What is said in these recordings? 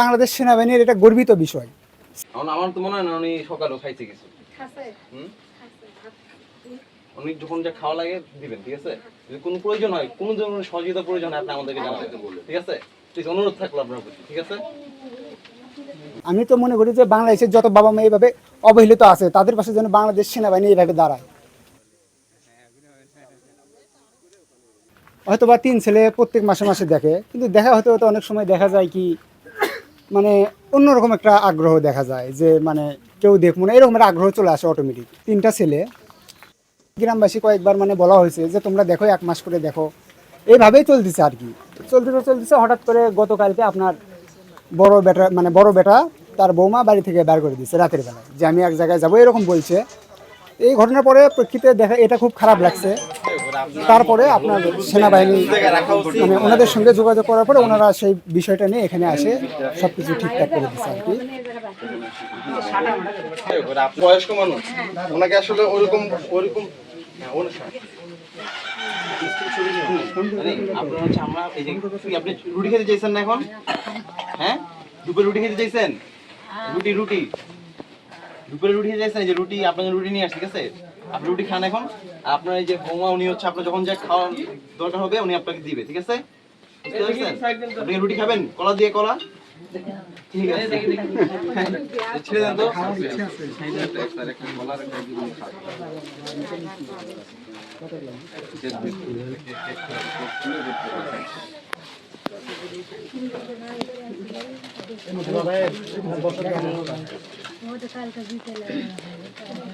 বাংলাদেশ সেনাবাহিনীর এটা গর্বিত বিষয়। আমার তো মনে হয় না উনি সকালেও কিছু হুম? উনি যখন যা খাওয়া লাগে দিবেন ঠিক আছে? যদি কোনো প্রয়োজন হয় কোনো ধরনের সহযোগিতা প্রয়োজন হয় আপনি আমাদেরকে জানাবেন ঠিক আছে? ঠিক অনুরোধ থাকল আপনার প্রতি ঠিক আছে? আমি তো মনে করি যে বাংলাদেশের যত বাবা মা এইভাবে অবহেলিত আছে তাদের পাশে যেন বাংলাদেশ সেনাবাহিনী এইভাবে দাঁড়ায়। হয়তো বা তিন ছেলে প্রত্যেক মাসে মাসে দেখে কিন্তু দেখা হতে হতে অনেক সময় দেখা যায় কি মানে অন্যরকম একটা আগ্রহ দেখা যায় যে মানে কেউ দেখব না, এরকম একটা আগ্রহ চলে আসে অটোমেটিক তিনটা ছেলে, গ্রামবাসী কয়েকবার মানে বলা হয়েছে যে, তোমরা দেখো, এক মাস করে দেখো। এইভাবেই চলতেছে আর কি। চলতেছে চলতেছে, হঠাৎ করে গতকালকে আপনার বড় বেটা মানে বড় বেটা তার বৌমা বাড়ি থেকে বের করে দিয়েছে রাতের বেলায়। যে, আমি এক জায়গায় যাব, এরকম বলছে। এই ঘটনার পরে প্রেক্ষিতে দেখা, এটা খুব খারাপ লাগছে। তারপরে আপনার সেনাবাহিনী মানে ওনাদের সঙ্গে যোগাযোগ করার পরে ওনারা সেই বিষয়টা নিয়ে এখানে আসে সব কিছু ঠিকঠাক করে দিচ্ছে আর কি। বয়স্ক মানুষ? ওনাকে আসলে ওইরকম ওইরকম হ্যাঁ, ওর- আপনার হচ্ছে আমরা এই যে আপনি রুটি খেতে চাইছেন না এখন? হ্যাঁ? দুপুরে রুটি খেতে চাইছেন? রুটি রুটি। দুপুরে রুটি খেতে চাইছেন যে রুটি আপনার রুটি নিয়ে আসছে ঠিক আছে? আপনি রুটি খান এখন। আপনার এই যে বৌমা উনি হচ্ছে আপনার যখন যা খাওয়া দরকার হবে উনি আপনাকে দিবে ঠিক আছে? বুঝতে পারছেন? আপনি রুটি খাবেন? কলা দিয়ে কলা? ঠিক আছে। ছেড়ে দেন তো।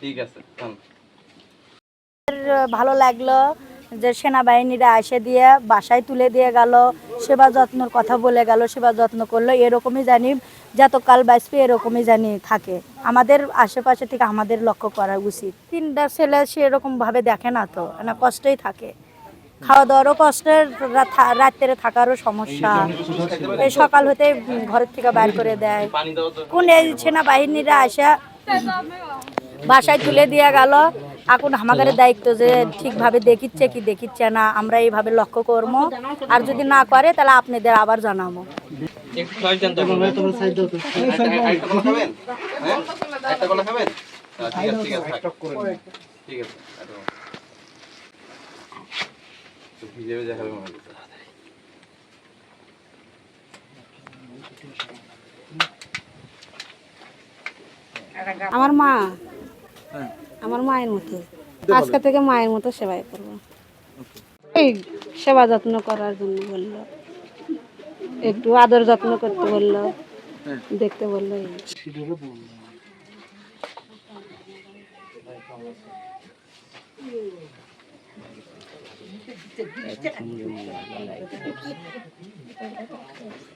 ঠিক আছে ভালো লাগল যে সেনাবাহিনীরা এসে দিয়ে বাসায় তুলে দিয়ে গেল সেবা যত্নর কথা বলে গেল সেবা যত্ন করল এরকমই জানি যত কাল বাঁচবে এরকমই জানি থাকে। আমাদের আশেপাশে থেকে আমাদের লক্ষ্য করা উচিত। তিনটা ছেলে সেরকম ভাবে দেখে না তো না কষ্টই থাকে। খাওয়া দাওয়ারও কষ্টের রাত্রে থাকারও সমস্যা। এই সকাল হতে ঘরের থেকে বাইর করে দেয়। কোন এই সেনাবাহিনীরা আসে বাসায় তুলে দিয়ে গেল। এখন আমাদের দায়িত্ব যে ঠিকভাবে দেখিচ্ছে কি দেখিচ্ছে না, আমরা এইভাবে লক্ষ্য করব। আর যদি না করে, তাহলে আপনাদের আবার জানাব। একটু সাইড দেন তো তোমরা সাইড দাও তো একটা কলা খাবেন হ্যাঁ একটা কলা খাবেন আচ্ছা, ঠিক আছে ঠিক আছে থাক। ঠিক আছে একটা কলা। তো ভিজে ভিজে খাবে মনে হচ্ছে। আমার মা। আমার মায়ের মতো। আজকে থেকে মায়ের মতো সেবাই করব। এই সেবা যত্ন করার জন্য বলল। একটু আদর যত্ন করতে বলল। দেখতে বলল এই।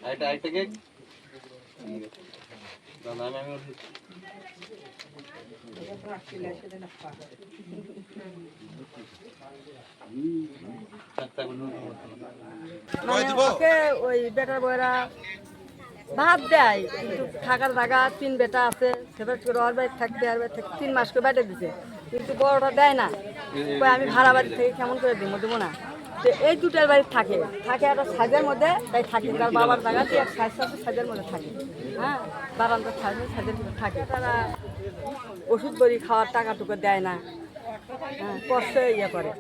আরেকটা ওই বেটার বয়রা ভাত দেয় কিন্তু থাকার জায়গা তিন বেটা আছে সেবার করে ওর বাড়ি থাকতে আর বাড়ি থাকতে তিন মাস করে বেটে দিছে কিন্তু বড়টা দেয় না। আমি ভাড়া বাড়ি থেকে কেমন করে দিব দেবো না। এই দুটার বাড়ি থাকে। থাকে একটা সাইজের মধ্যে, তাই থাকে। তার বাবার জায়গাতে এক সাইজ আছে, সাইজের মধ্যে থাকে। হ্যাঁ? বারান্দা সাইজের সাইজের মধ্যে থাকে। তারা ওষুধ বড়ি খাওয়ার টাকা টুকু দেয় না। হ্যাঁ কষ্ট ইয়ে করে।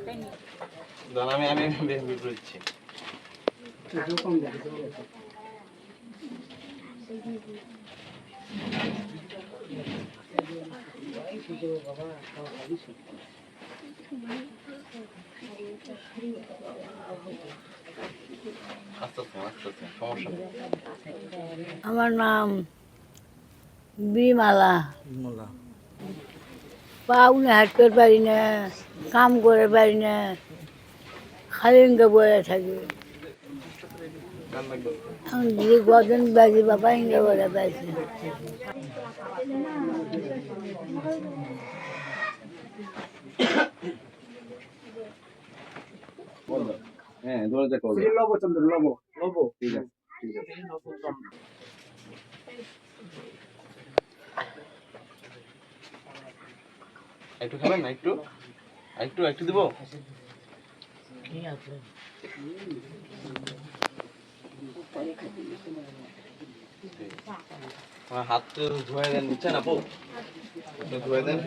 আমি আমি বের বের আমার নাম বিমালা। পাউনে হাঁটতে পারি না কাম করে পারি না খালি বয়ে থাকি। আমি কদিন বাজি বাবা ইঙ্গে বলে পাইছি। হ্যাঁ করো লবচন্দ্র লব লব। ঠিক আছে ঠিক আছে। একটু খাবেন না একটু? একটু একটু দিব? আমার হাত ধুয়ে দেন বুঝছেন আপু? ধুয়ে দেন।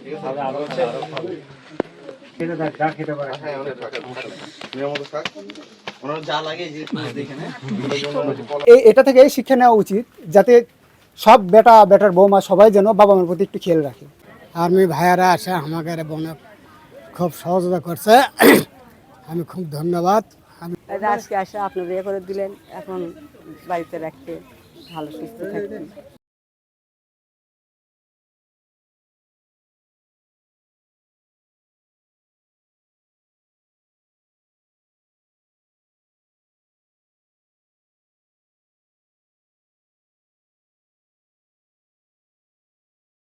ঠিক আছে আরও আরও খাবে খেতে থাক যা খেতে পারে। হ্যাঁ অনেক থাক এটা থেকে। এই শিক্ষা নেওয়া উচিত যাতে সব বেটা বেটার বৌমা সবাই যেন বাবা মার প্রতি একটু খেয়াল রাখে। আর্মি ভাইয়ারা আসে আমাকে বোনে খুব সহযোগিতা করছে। আমি খুব ধন্যবাদ। আমি আজকে আসে আপনারা ইয়ে করে দিলেন এখন বাড়িতে রাখতে ভালো সুস্থ থাকবেন।